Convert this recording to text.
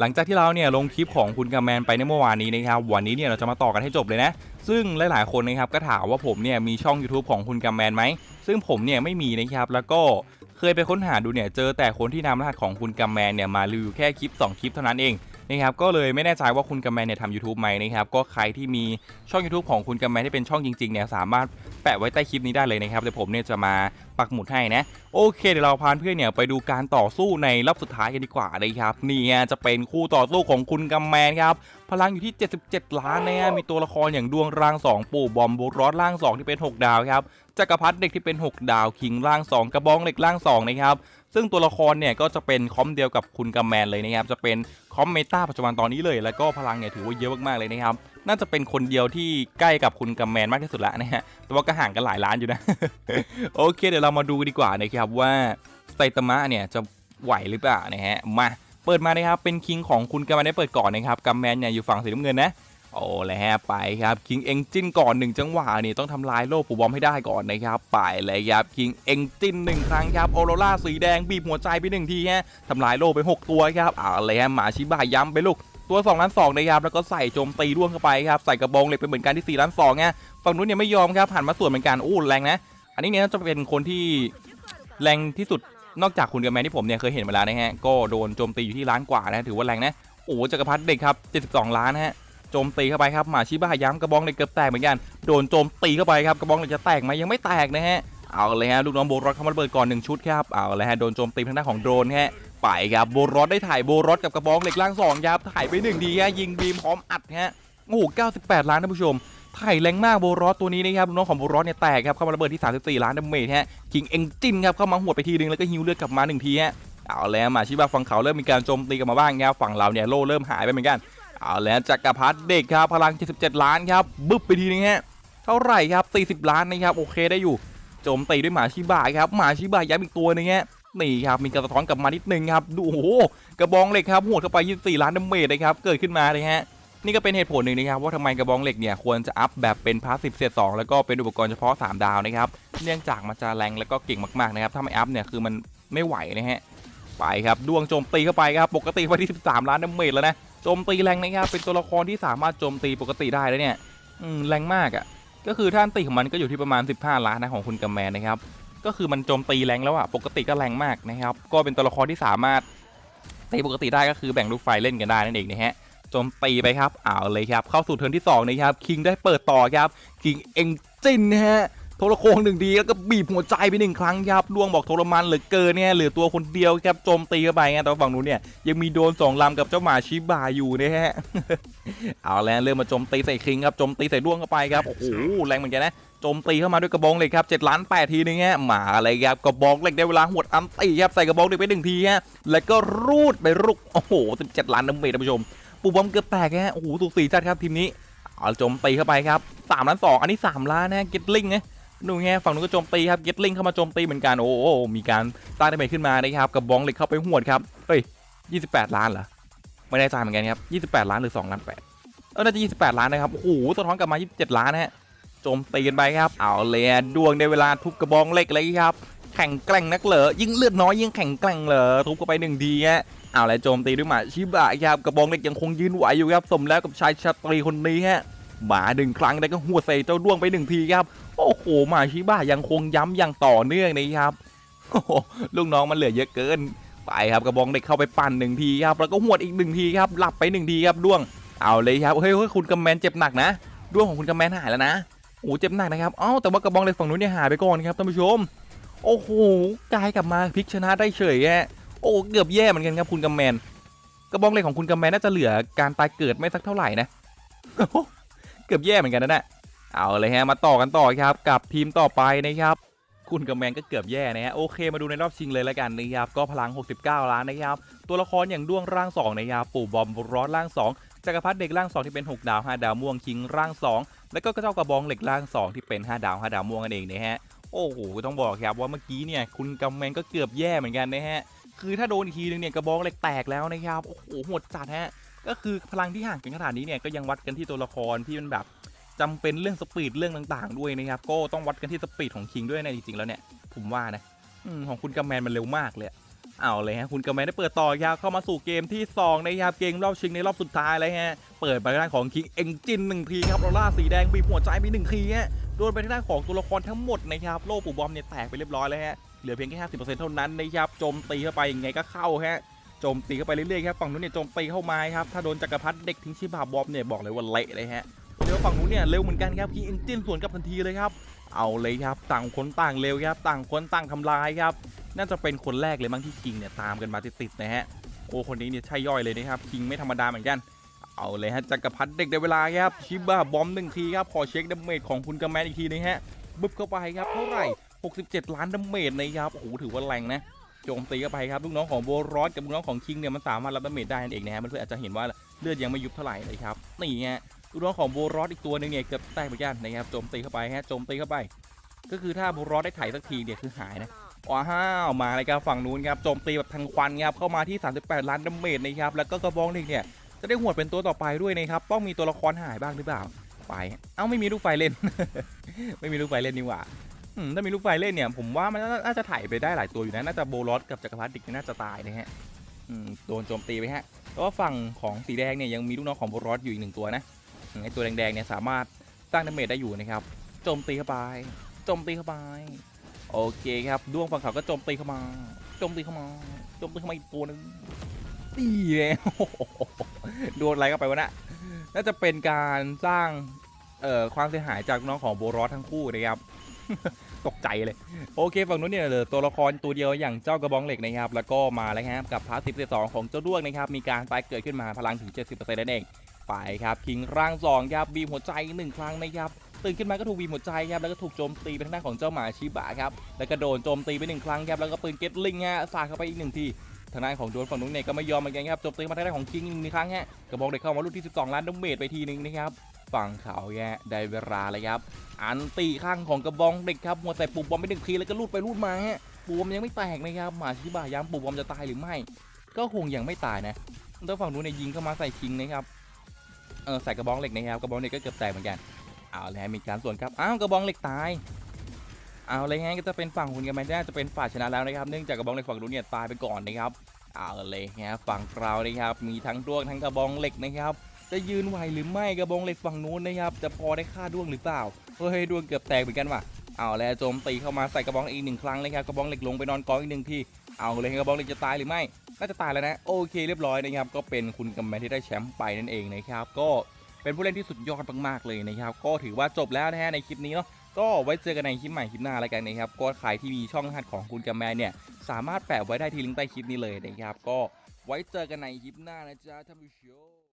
หลังจากที่เราเนี่ยลงคลิปของคุณกำแมนไปในเมื่อวานนี้นะครับวันนี้เนี่ยเราจะมาต่อกันให้จบเลยนะ ซึ่งหลายๆคนนะครับก็ถามว่าผมเนี่ยมีช่อง YouTube ของคุณกำแมนไหมซึ่งผมเนี่ยไม่มีนะครับแล้วก็เคยไปค้นหาดูเนี่ยเจอแต่คนที่นำรหัสของคุณกำแมนเนี่ยมารีวิวแค่คลิป 2 คลิปเท่านั้นเอง นะครับก็เลยไม่แน่ใจว่าคุณกำแมนเนี่ยทำยูทูบไหมนะครับก็ใครที่มีช่อง YouTube ของคุณกำแมนที่เป็นช่องจริงๆเนี่ยสามารถแปะไว้ใต้คลิปนี้ได้เลยนะครับเดี๋ยวผมเนี่ยจะมาปักหมุดให้นะโอเคเดี๋ยวเราพาเพื่อนเนี่ยไปดูการต่อสู้ในรอบสุดท้ายกันดีกว่านะครับนี่ฮะจะเป็นคู่ต่อสู้ของคุณกำแมนครับพลังอยู่ที่ 77 ล้านนะฮะมีตัวละครอย่างดวงร่าง 2 ปู่บอมบูรอสร่าง 2 ที่เป็น 6 ดาวครับจักรพรรดิเด็กที่เป็น 6 ดาวคิงร่าง 2 กระบองเหล็กร่าง2นะครับซึ่งตัวละครเนี่ยก็จะเป็นคอมเดียวกับคุณกำแมนเลยนะครับจะเป็น คอมเมตาปัจจุบันตอนนี้เลย แล้วก็พลังเนี่ยถือว่าเยอะมากๆเลยนะครับ น่าจะเป็นคนเดียวที่ใกล้กับคุณกัมแมนมากที่สุดละนะฮะ แต่ว่าก็ห่างกันหลายล้านอยู่นะ โอเค เดี๋ยวเรามาดูดีกว่านะครับว่าไซตามะเนี่ยจะไหวหรือเปล่านะฮะ มา เปิดมานะครับ เป็นคิงของคุณกัมแมนได้เปิดก่อนนะครับ กัมแมนเนี่ยอยู่ฝั่งสีน้ำเงินนะ โอ้แล้วฮะไปครับคิงเอ็งจินก่อนหนึ่งจังหวะนี่ต้องทำลายโล่ปูบอมให้ได้ก่อนนะครับไปเลยครับคิงเอ็งจินหนึ่งครั้งครับโอโรล่าสีแดงบีบหัวใจไปหนึ่งทีฮะทำลายโล่ไป 6 ตัวครับเอาเลยฮะหมาชิบะย้ำไปลูกตัว2ล้าน2นะครับแล้วก็ใส่โจมตีร่วงเข้าไปครับใส่กระบองเหล็กไปเหมือนกันที่4ล้าน2ไงฝั่งนู้นเนี่ยไม่ยอมครับหันมาส่วนเหมือนกันโอ้แรงนะอันนี้เนี่ยจะเป็นคนที่แรงที่สุดนอกจากคุณกับแมนที่ผมเนี่ยเคยเห็นมาแล้วนะฮะก็โดนโจมตีอยู่ที่ล้านกว่านะถือว่าแรงนะโอ้จักรพรรดิเด็กครับ 72 ล้านนะฮะ จมตีเข้าไปครับหมาชิบะย้ำกระบองเหล็กเกือบแตกเหมือนกันโดนโจมตีเข้าไปครับกระบองเหล็กจะแตกไหมยังไม่แตกนะฮะเอาเลยฮะลูกน้องโบรอสเข้ามาระเบิดก่อนหนึ่งชุดครับเอาเลยฮะโดนโจมตีทางด้านของโดรนฮะไปครับโบรอสได้ถ่ายโบรอสกับกระบองเหล็กล่างสองครับถ่ายไปหนึ่งดีฮะยิงบีมพร้อมอัดฮะโอ้โห98 ล้านท่านผู้ชมถ่ายแรงมากโบรอสตัวนี้นะครับลูกน้องของโบรอสเนี่ยแตกครับเข้ามาระเบิดที่ 34 ล้านดาเมจฮะคิงเอ็งจินครับเข้ามาหัวไปทีนึงแล้วก็ฮิวเลือดกลับมาหนึ่งทีฮะเอาแล้วมาชิบะฝั่งเขาเริ่มมีการโจมตีกลับมาบ้างครับฝั่งเราเนี่ยโล่เริ่มหายไปเหมือนกัน เอาแล้วจักรพรรดิเด็กครับพลัง 77 ล้านครับบึ้บไปทีนึงฮะเท่าไหร่ครับ 40 ล้านนะครับโอเคได้อยู่โจมตีด้วยหมาชิบะครับหมาชิบะย้ำอีกตัวหนึงฮะนี่ครับมีการสะท้อนกลับมานิดนึงครับดูโอ้โหกระบองเหล็กครับหัวดเข้าไป 24 ล้านดาเมจนะครับเกิดขึ้นมาเลยฮะนี่ก็เป็นเหตุผลหนึ่งนะครับว่าทำไมกระบองเหล็กเนี่ยควรจะอัพแบบเป็นพาสซีฟเซตสองแล้วก็เป็นอุปกรณ์เฉพาะ 3 ดาวนะครับเนื่องจากมันจะแรงแล้วก็เก่งมากๆนะครับถ้าไม่อัพเนี่ยคือมันไม่ไหวนะฮะไปครับดวงโจมตีเข้าไปครับปกติไปที่ 13 ล้านดาเมจแล้วนะ โจมตีแรงนะครับเป็นตัวละครที่สามารถโจมตีปกติได้แล้วเนี่ยอืแรงมากอะก็คือท่านตีของมันก็อยู่ที่ประมาณ 15 ล้านนะของคุณกัมแมนนะครับก็คือมันโจมตีแรงแล้วอะปกติก็แรงมากนะครับก็เป็นตัวละครที่สามารถตีปกติได้ก็คือแบ่งลูกไฟเล่นกันได้นั่นเองนะฮะโจมตีไปครับเอาเลยครับเข้าสู่เทิร์นที่2นะครับคิงได้เปิดต่อครับคิงเอ็งจินนะฮะ โทรโคงหนึ่งดีแล้วก็บีบหัวใจไปหนึ่งครั้งครับล่วงบอกทรมานเหลือเกินเนี่ยเหลือตัวคนเดียวครับโจมตีเข้าไปไงแต่ฝั่งนู้นเนี่ยยังมีโดนสองลำกับเจ้าหมาชิบาอยู่นะฮะเอาแล้วเริ่มมาโจมตีใส่คิงครับโจมตีใส่ด้วงเข้าไปครับโอ้โหแรงเหมือนกันนะโจมตีเข้ามาด้วยกระบองเหล็กครับ7ล้าน8ทีนึงฮะหมาอะไรครับกระบองเหล็กได้เวลาหวดอันตีครับใส่กระบองเหล็กไปหนึ่งทีฮะแล้วก็รูดไปรุกโอ้โห17ล้านดาเมจท่านผู้ชมปูบอมเกือบแตกฮะโอ้โหสูสีจัดครับทีมนี้เอาโจมตีเข้าไปครับ3ล้าน2อันนี้3ล้านนะเก็ตลิงนะ ดูไงฝั่งนู้นก็โจมตีครับเก็ตลิงเข้ามาโจมตีเหมือนกันโอ้โหมีการต้านดาเมจขึ้นมานะครับกระบองเหล็กเข้าไปหวดครับเฮ้ย28 ล้านเหรอไม่แน่ใจเหมือนกันครับ28 ล้านหรือ2ล้าน8เออน่าจะ28 ล้านนะครับโอ้โหสะท้อนกลับมา 27 ล้านฮะโจมตีกันไปครับเอาเลยดวงในเวลาทุบกระบองเหล็กเลยครับแข่งแกร่งนักเหรอยิ่งเลือดน้อยยิ่งแข่งแกร่งเหรอทุบเข้าไปหนึ่งทีฮะเอาเลยโจมตีด้วยหมาชิบะครับกระบองเหล็กยังคงยืนไหวอยู่ครับสมแล้วกับชายชาตรีคนนี้ฮะ หมาหนึ่งครั้งแล้วก็หัวใส่เจ้าดวงไปหนึ่งทีครับ โอ้โหหมาชิบะยังคงย้ำอย่างต่อเนื่องนะครับโอ้โหลูกน้องมันเหลือเยอะเกิน ไปครับกระบองเหล็กเข้าไปปั่นหนึ่งทีครับแล้วก็หวดอีกหนึ่งทีครับหลับไปหนึ่งทีครับดวงเอาเลยครับเฮ้ยคุณกำแมนเจ็บหนักนะดวงของคุณกำแมนหายแล้วนะโอ้เจ็บหนักนะครับเอ้าแต่ว่ากระบองเหล็กฝั่งนู้นเนี่ยหายไปก่อนครับท่านผู้ชม โอ้โหกายกลับมาพลิกชนะได้เฉยแฮะโอ้เกือบแย่เหมือนกันครับคุณกำแมนกระบองเหล็กของคุณกำแมนน่าจะเหลือการตายเกิดไม่สักเท่าไหร่นะ เกือบแย่เหมือนกันนะเนี่ยเอาเลยฮะมาต่อกันต่อครับกับทีมต่อไปนะครับคุณกำแมนก็เกือบแย่นะฮะโอเคมาดูในรอบชิงเลยแล้วกันนะครับก็พลัง 69 ล้านนะครับตัวละครอย่างด้วงร่าง2นะครับปู่บอมร้อนร่าง 2จักรพรรดิเด็กร่าง 2 ที่เป็น 6 ดาว 5 ดาวม่วงคิงร่าง 2 แล้วก็เจ้ากระบองเหล็กร่าง 2 ที่เป็น 5 ดาว 5 ดาวม่วงนั่นเองนะฮะโอ้โหต้องบอกครับว่าเมื่อกี้เนี่ยคุณกำแมนก็เกือบแย่เหมือนกันนะฮะคือถ้าโดนอีกทีนึงเนี่ยกระบองเหล็กแตกแล้วนะครับโอ้โหโหดจัดฮะ ก็คือพลังที่ห่างกันขนาดนี้เนี่ยก็ยังวัดกันที่ตัวละครที่มันแบบจำเป็นเรื่องสปีดเรื่องต่างๆ ด้วยนะครับ ก็ต้องวัดกันที่สปีดของคิงด้วยนะจริงๆแล้วเนี่ยผมว่านะอของคุณกำแมนมันเร็วมากเลยอะเอาเลยฮะคุณกระแมนได้เปิดต่อยาวเข้ามาสู่เกมที่2นะครับเกมรอบชิงในรอบสุดท้ายเลยฮะเปิดไปทางด้านของคิงเอ็งจินหนึ่งทีครับออร่าสีแดงบีบหัวใจมีหนึ่งทีฮะโดนไปทางด้านของตัวละครทั้งหมดนะครับโล่ปูบอมเนี่ยแตกไปเรียบร้อยแล้วฮะเหลือเพียงแค่50%เท่านั้นนะครับโจมตีเข้าไปยังไงก็เข้าฮะ โจมตีเข้าไปเรื่อยๆครับฝั่งนู้นเนี่ยโจมตีเข้ามาครับถ้าโดนจักรพรรดิเด็กทิ้งชิบาบอมเนี่ยบอกเลยว่าเละเลยฮะเดี๋ยวฝั่งนู้นเนี่ยเร็วเหมือนกันครับคิงเอ็งจินสวนกับทันทีเลยครับเอาเลยครับต่างคนต่างเร็วครับต่างคนต่างทำลายครับน่าจะเป็นคนแรกเลยมั้งที่คิงเนี่ยตามกันมาติดๆนะฮะโอ้คนนี้เนี่ยใช่ย่อยเลยนะครับคิงไม่ธรรมดาเหมือนกันเอาเลยฮะจักรพรรดิเด็กในเวลาครับชิบะบอมหนึ่งทีครับขอเช็คดาเมจของคุณกระแมนอีกทีนะฮะบึบเข้าไปครับเท่าไหร่ 67 ล้านดาเมจนะครับโอ้โหถือว่าแรงนะ โจมตีเข้าไปครับลูกน้องของโบรอสกับลูกน้องของคิงเนี่ยมันสามารถรับดาเมจได้นั่นเองนะฮะมันเพื่อนอาจจะเห็นว่าเลือดยังไม่ยุบเท่าไหร่เลยครับนี่ฮะลูกน้องของโบรอสอีกตัวหนึงเนี่ยเกือบแตกเหมือนกันนะครับโจมตีเข้าไปฮะโจมตีเข้าไป ก็คือถ้าโบรอสได้ไถ่สักทีเนี่ยคือหายนะว้าวมาเลยครับฝั่งนู้นครับโจมตีแบบทางควันครับเข้ามาที่ 38 ล้านดาเมจนะครับแล้วก็กระบองเหล็กเนี่ยจะได้หวดเป็นตัวต่อไปด้วยนะครับต้องมีตัวละครหายบ้างหรือเปล่าไป เอ้าไม่มีลูกไฟเล่น ไม่มีลูกไฟเล่นนี่หว่า ถ้ามีลูกไฟเล่นเนี่ยผมว่ามันน่าจะถ่ายไปได้หลายตัวอยู่นะ น่าจะโบลอสกับจักรพรรดิกน่าจะตายนะฮะโดนโจมตีไปฮะแต่ว่าฝั่งของสีแดงเนี่ยยังมีลูกน้องของโบลอสอยู่อีกหนึ่งตัวนะไอตัวแดงๆเนี่ยสามารถสร้างดาเมจได้อยู่นะครับโจมตีเข้าไปโจมตีเข้าไปโอเคครับดวงฝั่งเขาก็โจมตีเข้ามาโจมตีเข้ามาโจมตีเข้ามาอีกตัวหนึงตีเลยโดนอะไรเข้าไปวะนะน่าจะเป็นการสร้างเอ่อความเสียหายจากน้องของโบรอสทั้งคู่นะครับ ตกใจเลย โอเคฝั่งนู้นเนี่ยเหลือตัวละครตัวเดียวอย่างเจ้ากระบองเหล็กนะครับ แล้วก็มาแล้วครับกับพาร์ทสิบสองของเจ้าด้วงนะครับ มีการตายเกิดขึ้นมาพลังถึง 70%นั่นเอง ไปครับคิงร่างสองครับบีมหัวใจหนึ่งครั้งนะครับตื่นขึ้นมาก็ถูกวีหมดใจครับแล้วก็ถูกโจมตีไปทางด้านของเจ้าหมาชิบะครับแล้วก็โดนโจมตีไปหนึ่งครั้งครับแล้วก็ปืนเก็ตลิงฮะสาดเข้าไปอีกหนึ่งทีทางด้านของโดนฝั่งนู้นเนี่ยก็ไม่ยอมเหมือนกันครับโจมตีมาทางด้านของคิงอีกหนึ่งครั้งฮะกระบอกเด็กเข้ามาลูกที่ 12 ล้านดาเมจไปทีหนึงนะครับ ฝั่งเขาแย่ได้เวลาเลยครับ อันตีข้างของกระบองเด็กครับหัวใส่ปูบอมไปหนึ่งทีแล้วก็ลูดไปลูดมาฮะปูบอมยังไม่แตกนะครับมาชิบะย้ำปูบอมจะตายหรือไม่ ก็คงยังไม่ตายนะแล้วฝั่งนู้นเนี่ยยิงเข้ามาใส่คิงนะครับเออใส่กระบองเหล็กนะครับกระบองเหล็กก็เกือบแตกเหมือนกันเอาเลยฮะมีการส่วนครับอ้าวกระบองเหล็กตายเอาเลยฮะก็จะเป็นฝั่งคุณกันแมนน่าจะเป็นฝ่ายชนะแล้วนะครับเนื่องจากกระบองเหล็กฝั่งนู้นเนี่ยตายไปก่อนนะครับเอาเลยฮะฝั่งเรานะครับมีทั้งด้วงทั้งกระบองเหล็กนะครับ จะยืนไหวหรือไม่กระบองเหล็กฝั่งนู้นนะครับจะพอได้ฆ่าด้วงหรือเปล่าเฮ้ยด้วงเกือบแตกเหมือนกันว่ะเอาแล้วโจมตีเข้ามาใส่กระบองเหล็กอีกหนึ่งครั้งเลยครับกระบองเหล็กลงไปนอนกองอีกหนึ่งทีเอาเลยกระบองเหล็กจะตายหรือไม่น่าจะตายแล้วนะโอเคเรียบร้อยนะครับก็เป็นคุณกำแมนที่ได้แชมป์ไปนั่นเองนะครับก็เป็นผู้เล่นที่สุดยอดมากๆเลยนะครับก็ถือว่าจบแล้วนะฮะในคลิปนี้เนาะก็ไว้เจอกันในคลิปใหม่คลิปหน้าแล้วกันนะครับก็ใครที่มีช่องรหัสของคุณกำแมนเนี่ยสามารถแปะไว้ได้ที่ลิงก์ใต้คลิปนี้เลยนะครับก็ไว้เจอกันในคลิปหน้านะจ๊ะท่านผู้ชม